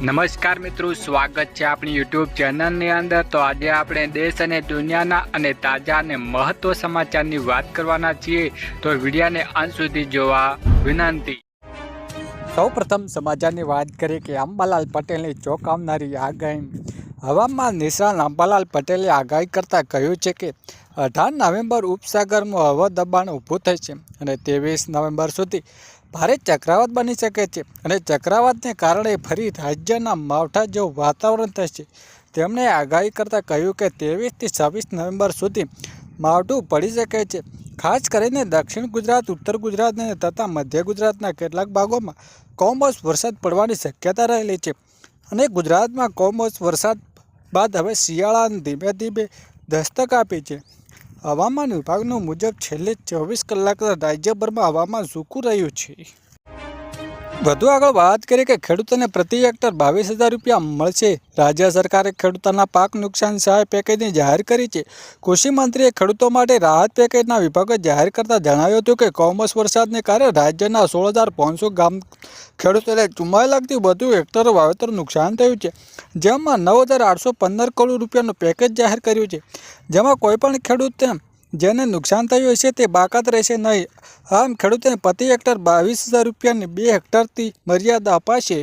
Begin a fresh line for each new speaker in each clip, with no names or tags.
નમસ્કાર મિત્રો, સ્વાગત છે આપણી યુટ્યુબ ચેનલની અંદર. તો આજે આપણે દેશ અને દુનિયાના અને તાજા અને મહત્વ સમાચારની વાત કરવાના છીએ. તો વિડીયાને અંત સુધી જોવા વિનંતી. સૌ પ્રથમ સમાચારની વાત કરીએ કે અંબાલાલ પટેલની ચોંકાવનારી આગાહી. હવામાન નિષ્ણાત અંબાલાલ પટેલે આગાહી કરતાં કહ્યું છે કે, અઢાર નવેમ્બર ઉપસાગરમાં હવા દબાણ ઊભું થશે અને ત્રેવીસ નવેમ્બર સુધી ભારે ચક્રાવાત બની શકે છે અને ચક્રાવાતને કારણે ફરી રાજ્યના માવઠા જેવું વાતાવરણ થશે. તેમણે આગાહી કરતાં કહ્યું કે ત્રેવીસથી છવ્વીસ નવેમ્બર સુધી માવઠું પડી શકે છે. ખાસ કરીને દક્ષિણ ગુજરાત, ઉત્તર ગુજરાત અને તથા મધ્ય ગુજરાતના કેટલાક ભાગોમાં કોમોસ વરસાદ પડવાની શક્યતા રહેલી છે અને ગુજરાતમાં કોમોસ વરસાદ બાદ હવે શિયાળા ધીમે ધીમે દસ્તક આપી છે. હવામાન વિભાગનું મુજબ છેલ્લે ચોવીસ કલાક રાજ્યભરમાં હવામાન સૂકું રહ્યું છે. વધુ આગળ વાત કરીએ કે ખેડૂતોને પ્રતિ હેક્ટર બાવીસ હજાર રૂપિયા મળશે. રાજ્ય સરકારે ખેડૂતોના પાક નુકસાન સહાય પેકેજની જાહેર કરી છે. કૃષિ મંત્રીએ ખેડૂતો માટે રાહત પેકેજના વિભાગે જાહેર કરતા જણાવ્યું હતું કે કોમર્સ વરસાદને કારણે રાજ્યના સોળ હજાર પાંચસો ગામ ખેડૂતોને ચુમ્માલી લાખથી વધુ હેક્ટરો વાવેતર નુકસાન થયું છે, જેમાં નવ હજાર આઠસો પંદર કરોડ રૂપિયાનું પેકેજ જાહેર કર્યું છે. જેમાં કોઈપણ ખેડૂત જેને નુકસાન થયું હશે તે બાકાત રહેશે નહીં. આમ ખેડૂતોને પ્રતિ હેક્ટર બાવીસ હજાર રૂપિયાની બે હેક્ટરથી મર્યાદા અપાશે.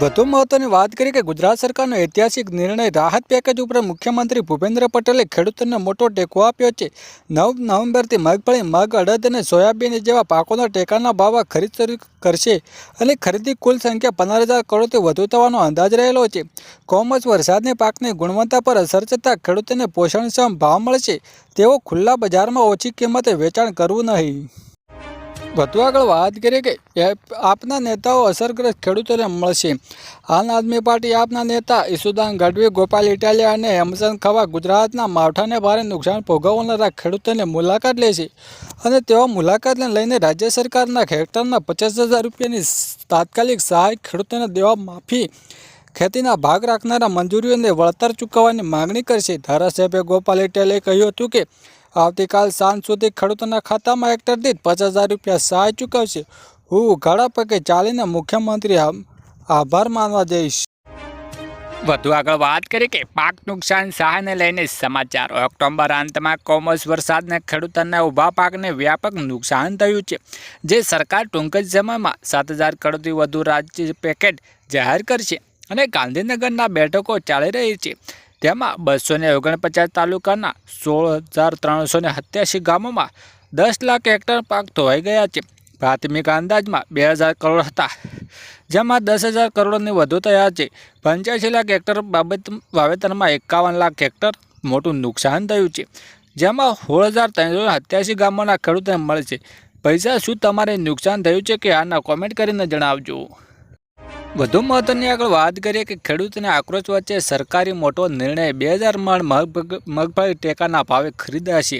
વધુ મહત્વની વાત કરીએ કે ગુજરાત સરકારનો ઐતિહાસિક નિર્ણય રાહત પેકેજ ઉપર મુખ્યમંત્રી ભૂપેન્દ્ર પટેલે ખેડૂતોને મોટો ટેકો આપ્યો છે. નવ નવેમ્બરથી મગફળી, મગ, અડદ અને સોયાબીન જેવા પાકોના ટેકાના ભાવ ખરીદ શરૂ કરશે અને ખરીદી કુલ સંખ્યા પંદર હજાર કરોડથી વધુ થવાનો અંદાજ રહેલો છે. કોમર્સ વરસાદની પાકની ગુણવત્તા પર અસર થતાં ખેડૂતોને પોષણક્ષમ ભાવ મળશે. તેઓ ખુલ્લા બજારમાં ઓછી કિંમતે વેચાણ કરવું નહીં. વધુ આગળ વાત કરીએ કે આપના નેતાઓ અસરગ્રસ્ત ખેડૂતોને મળશે. આમ આદમી પાર્ટી આપના નેતા ઈસુદાન ગઢવી, ગોપાલ ઇટાલિયા અને હેમચંદ ખવા ગુજરાતના માવઠાને ભારે નુકસાન ભોગવનારા ખેડૂતોને મુલાકાત લેશે અને તેઓ મુલાકાતને લઈને રાજ્ય સરકારના હેક્ટરના પચાસ હજાર રૂપિયાની તાત્કાલિક સહાય ખેડૂતોને દેવા માફી ખેતીના ભાગ રાખનારા મંજૂરીઓને વળતર ચૂકવવાની માગણી કરશે. ધારાસભ્ય ગોપાલ ઇટાલિયાએ કહ્યું હતું કે આવતીકાલ સાંજ સુધી ખેડૂતોના ખાતામાં હેક્ટર દીઠ પચાસ હજાર રૂપિયા સહાય ચૂકવશે. હું ઘડા પગે ચાલીને મુખ્યમંત્રી આભાર માનવા જઈશ. વધુ આગળ વાત કરીએ કે પાક નુકસાન સહાયને લઈને સમાચાર. ઓક્ટોબર અંતમાં કોમર્સ વરસાદને ખેડૂતોના ઊભા પાકને વ્યાપક નુકસાન થયું છે. જે સરકાર ટૂંક જ સમયમાં સાત હજાર કરોડથી વધુ રાજ્ય પેકેટ જાહેર કરશે અને ગાંધીનગરના બેઠકો ચાલી રહી છે. તેમાં બસો ને ઓગણપચાસ તાલુકાના સોળ હજાર ત્રણસો ને સત્યાસી ગામોમાં દસ લાખ હેક્ટર પાક ધોવાઈ ગયા છે. પ્રાથમિક અંદાજમાં બે હજાર કરોડ હતા, જેમાં દસ હજાર કરોડની વધુ થયા છે. પંચ્યાસી લાખ હેક્ટર બાબત વાવેતરમાં એકાવન લાખ હેક્ટર મોટું નુકસાન થયું છે, જેમાં સોળ હજાર ત્રણસો સત્યાસી ગામોના ખેડૂતોને મળશે પૈસા શું તમારે નુકસાન થયું છે કે આના કોમેન્ટ કરીને જણાવજો. વધુ મહત્વની આગળ વાત કરીએ કે ખેડૂતોને આક્રોશ વચ્ચે સરકારી મોટો નિર્ણય બે હજાર મણ મગફળી ટેકાના ભાવે ખરીદાશે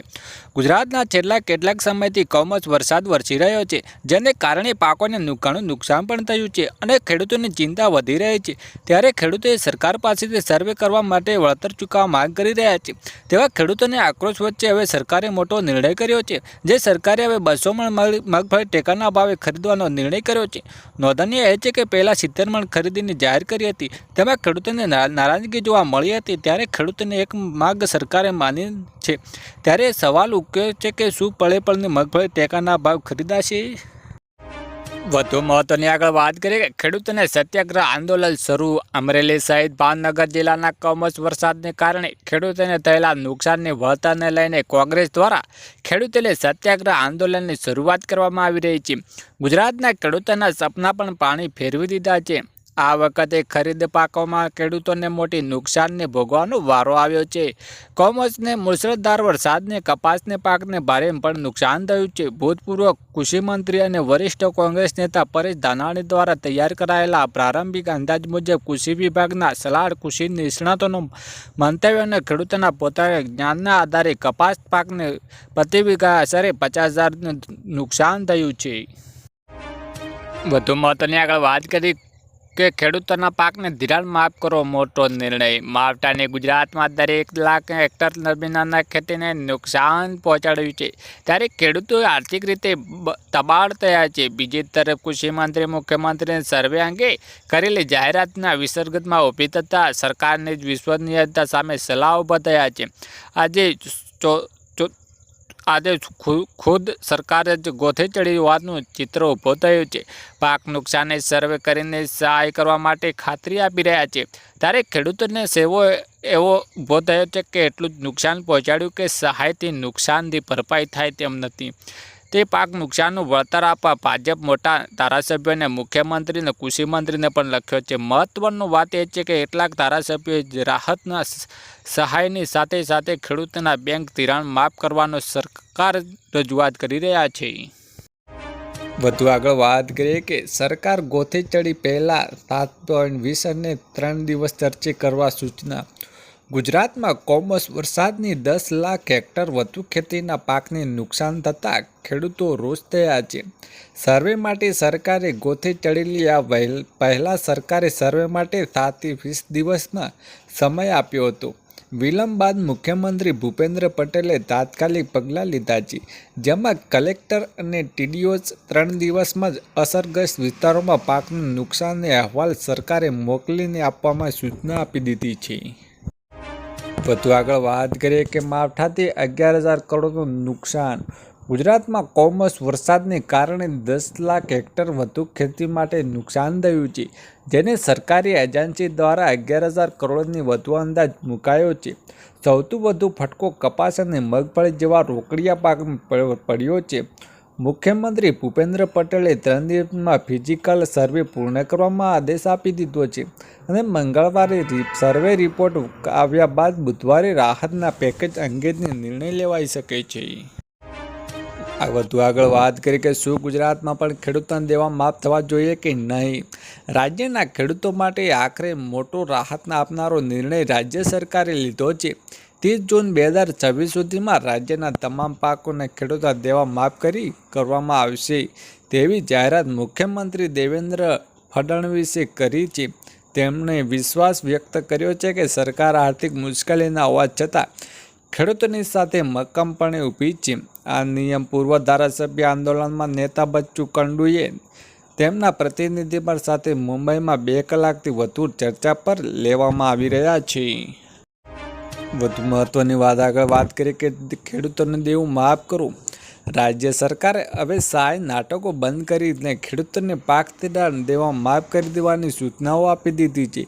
ગુજરાતના છેલ્લા કેટલાક સમયથી કમોસ વરસાદ વરસી રહ્યો છે, જેને કારણે પાકોને ઘણું નુકસાન પણ થયું છે અને ખેડૂતોની ચિંતા વધી રહી છે. ત્યારે ખેડૂતોએ સરકાર પાસેથી સર્વે કરવા માટે વળતર ચૂકવવા માંગ કરી રહ્યા છે. તેવા ખેડૂતોને આક્રોશ વચ્ચે હવે સરકારે મોટો નિર્ણય કર્યો છે, જે સરકારે હવે બસો મણ મગફળી ટેકાના ભાવે ખરીદવાનો નિર્ણય કર્યો છે. નોંધનીય એ છે કે પહેલાં સિત્તેર મણ ખરીદીની જાહેર કરી હતી. તેમાં ખેડૂતોને નારાજગી જોવા મળી હતી ત્યારે ખેડૂતોને એક માગ સરકારે માની છે. ત્યારે સવાલ ઉકેલ છે કે શું પળે પળની મગફળી ટેકાના ભાવ ખરીદાશે? વધુ મહત્વની આગળ વાત કરીએ કે ખેડૂતોને સત્યાગ્રહ આંદોલન શરૂ અમરેલી સહિત ભાવનગર જિલ્લાના કમોસ વરસાદને કારણે ખેડૂતોને થયેલા નુકસાનની વળતરને લઈને કોંગ્રેસ દ્વારા ખેડૂતોને સત્યાગ્રહ આંદોલનની શરૂઆત કરવામાં આવી રહી છે. ગુજરાતના ખેડૂતોના સપના પણ પાણી ફેરવી દીધા છે. આ વખતે ખરીદ પાકોમાં ખેડૂતોને મોટી નુકસાનને ભોગવાનો વારો આવ્યો છે. કોમર્સને મુસળધાર વરસાદને, કપાસને, પાકને ભારે પણ નુકસાન થયું છે. ભૂતપૂર્વ કૃષિમંત્રી અને વરિષ્ઠ કોંગ્રેસ નેતા પરેશ ધાનાણી દ્વારા તૈયાર કરાયેલા પ્રારંભિક અંદાજ મુજબ કૃષિ વિભાગના સલાડ કૃષિ નિષ્ણાતોનું મંતવ્ય અને ખેડૂતોના પોતાના જ્ઞાનના આધારે કપાસ પાકને પ્રતિ વીઘા આશરે પચાસ હજારનું નુકસાન થયું છે. વધુ મહત્વની આગળ વાત કરી કે ખેડૂતોના પાકને ધિરાણ માફ કરો મોટો નિર્ણય. માવટાને ગુજરાતમાં દરેક લાખ હેક્ટર જમીનના ખેતીને નુકસાન પહોંચાડ્યું છે. ત્યારે ખેડૂતો આર્થિક રીતે તબાળ થયા છે. બીજી તરફ કૃષિ મંત્રી, મુખ્યમંત્રીને સર્વે અંગે કરેલી જાહેરાતના વિસર્ગતમાં ઊભી થતાં સરકારની જ વિશ્વસનીયતા સામે સલાહ ઊભા થયા છે. આજે આજે ખુદ સરકારે જ ગોથે ચડી હોવાનું ચિત્ર ઊભો થયું છે. પાક નુકસાને સર્વે કરીને સહાય કરવા માટે ખાતરી આપી રહ્યા છે. ત્યારે ખેડૂતોને સેવો એવો ઊભો થયો છે કે એટલું જ નુકસાન પહોંચાડ્યું કે સહાયથી નુકસાનથી ભરપાઈ થાય તેમ નથી. તે પાક નુકસાનનું વળતર આપવા ભાજપ મોટા ધારાસભ્યોને, મુખ્યમંત્રીને, કૃષિમંત્રીને પણ લખ્યો છે. મહત્વનું વાત એ છે કે કેટલાક ધારાસભ્યોએ રાહતના સહાયની સાથે સાથે ખેડૂતોના બેંક ધિરાણ માફ કરવાનો સરકાર રજૂઆત કરી રહ્યા છે. વધુ આગળ વાત કરીએ કે સરકાર ગોથે ચડી પહેલાં સાત પોઈન્ટ વીસ અને ત્રણ દિવસ ચર્ચે કરવા સૂચના ગુજરાતમાં કોમર્સ વરસાદની દસ લાખ હેક્ટર વધુ ખેતીના પાકને નુકસાન થતાં ખેડૂતો રોષ થયા છે. સર્વે માટે સરકારે ગોથે ચડેલી આ પહેલા સરકારે સર્વે માટે સાતથી વીસ દિવસના સમય આપ્યો હતો. વિલંબ બાદ મુખ્યમંત્રી ભૂપેન્દ્ર પટેલે તાત્કાલિક પગલાં લીધા છે. જેમાં કલેક્ટર અને ટીડીઓ ત્રણ દિવસમાં જ અસરગ્રસ્ત વિસ્તારોમાં પાકનું નુકસાનને અહેવાલ સરકારે મોકલીને આપવામાં સૂચના આપી દીધી છે. વધુ આગળ વાત કરીએ કે માવઠાથી અગિયાર હજાર કરોડનું નુકસાન. ગુજરાતમાં કોમર્સ વરસાદને કારણે દસ લાખ હેક્ટર વધુ ખેતી માટે નુકસાન થયું છે, જેને સરકારી એજન્સી દ્વારા અગિયાર હજાર કરોડની વધુ અંદાજ મુકાયો છે. સૌથી વધુ ફટકો કપાસ અને મગફળી જેવા રોકડિયા પાકમાં પડ્યો છે. મુખ્યમંત્રી ભૂપેન્દ્ર પટેલે ત્રણ દિવસમાં ફિઝિકલ સર્વે પૂર્ણ કરવામાં આદેશ આપી દીધો છે અને મંગળવારે સર્વે રિપોર્ટ આવ્યા બાદ બુધવારે રાહતના પેકેજ અંગેની નિર્ણય લેવાઈ શકે છે. આ વધુ આગળ વાત કરી કે શું ગુજરાતમાં પણ ખેડૂતોને દેવા માફ થવા જોઈએ કે નહીં? રાજ્યના ખેડૂતો માટે આખરે મોટો રાહત આપનારો નિર્ણય રાજ્ય સરકારે લીધો છે. ત્રીસ જૂન બે હજાર છવ્વીસ સુધીમાં રાજ્યના તમામ પાકોને ખેડૂતો દેવા માફ કરી કરવામાં આવશે. તેવી જાહેરાત મુખ્યમંત્રી દેવેન્દ્ર ફડણવીસે કરી છે. તેમણે વિશ્વાસ વ્યક્ત કર્યો છે કે સરકાર આર્થિક મુશ્કેલીના હોવા છતાં ખેડૂતોની સાથે મક્કમપણે ઊભી છે. આ નિયમ પૂર્વ ધારાસભ્ય આંદોલનમાં નેતા બચ્ચુ કંડુએ તેમના પ્રતિનિધિમંડળ સાથે મુંબઈમાં બે કલાકથી વધુ ચર્ચા પર લેવામાં આવી રહ્યા છે. વધુ મહત્ત્વની વાત આગળ વાત કરીએ કે ખેડૂતોને દેવું માફ કરવું રાજ્ય સરકારે હવે સહાય નાટકો બંધ કરીને ખેડૂતોને પાક ધિરાણ દેવા માફ કરી દેવાની સૂચનાઓ આપી દીધી છે.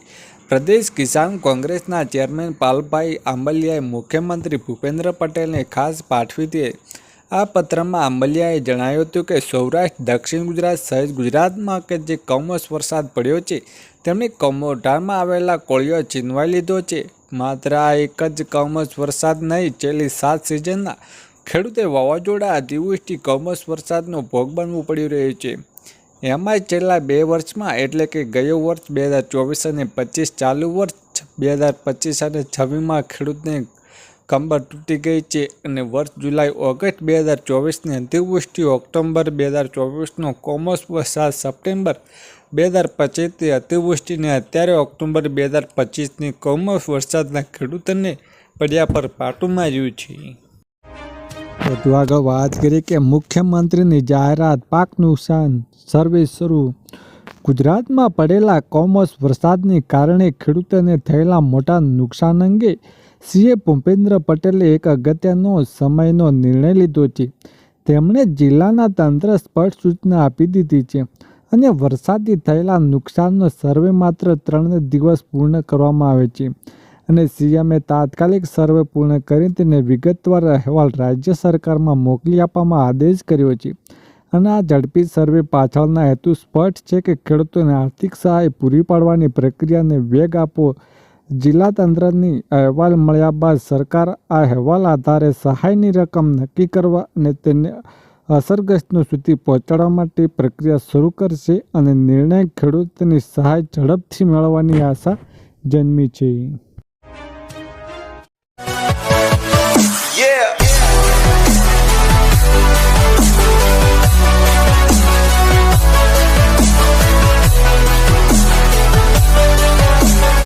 પ્રદેશ કિસાન કોંગ્રેસના ચેરમેન પાલભાઈ આંબલિયાએ મુખ્યમંત્રી ભૂપેન્દ્ર પટેલને ખાસ પાઠવી હતી. આ પત્રમાં આંબલિયાએ જણાવ્યું હતું કે સૌરાષ્ટ્ર, દક્ષિણ ગુજરાત સહિત ગુજરાતમાં કે જે કમોસ વરસાદ પડ્યો છે તેમણે કમોઢારમાં આવેલા કોળીઓ છીનવાઈ લીધો છે. માત્ર આ એક જ કમોસ વરસાદ નહીં, છેલ્લી સાત સિઝનના ખેડૂતે વાવાઝોડા અતિવૃષ્ટિ કમોસ વરસાદનો ભોગ બનવું પડી રહ્યું છે. એમાંય છેલ્લા બે વર્ષમાં, એટલે કે ગયો વર્ષ બે હજાર ચોવીસ અને પચીસ ચાલુ વર્ષ બે હજાર પચીસ અને છવ્વીસમાં ખેડૂતને કંબર તૂટી ગઈ છે અને વર્ષ જુલાઈ ઓગસ્ટ બે હજાર ચોવીસની અતિવૃષ્ટિ ઓક્ટોબર બે હજાર ચોવીસનો કોમર્સ વરસાદ સપ્ટેમ્બર બે હજાર પચીસથી અતિવૃષ્ટિને અત્યારે ઓક્ટોબર બે હજાર પચીસની કમોસ વરસાદના ખેડૂતોને પડ્યા પર પાટું માર્યું છે. વધુ આગળ વાત કરીએ કે મુખ્યમંત્રીની જાહેરાત પાક નુકસાન સર્વે શરૂ. ગુજરાતમાં પડેલા કોમર્સ વરસાદને કારણે ખેડૂતોને થયેલા મોટા નુકસાન અંગે સીએ ભૂપેન્દ્ર પટેલે એક અગત્યનો સમયનો નિર્ણય લીધો છે. તેમણે જિલ્લાના તંત્ર સ્પષ્ટ સૂચના આપી દીધી છે. અને વરસાદથી થયેલા નુકસાનનો સર્વે માત્ર ત્રણ દિવસ પૂર્ણ કરવામાં આવે છે. અને સીએમએ તાત્કાલિક સર્વે પૂર્ણ કરી તેને વિગતવાર અહેવાલ રાજ્ય સરકારમાં મોકલી આપવામાં આદેશ કર્યો છે. અને આ ઝડપી સર્વે પાછળના હેતુ સ્પષ્ટ છે કે ખેડૂતોને આર્થિક સહાય પૂરી પાડવાની પ્રક્રિયાને વેગ આપવો. જિલ્લા તંત્રની અહેવાલ મળ્યા બાદ સરકાર આ અહેવાલ આધારે સહાયની રકમ નક્કી કરવા અને તેને અસરગ્રસ્તો સુધી પહોંચાડવા માટે પ્રક્રિયા શરૂ કરશે અને નિર્ણય ખેડૂતોની સહાય ઝડપથી મેળવવાની આશા જન્મી છે.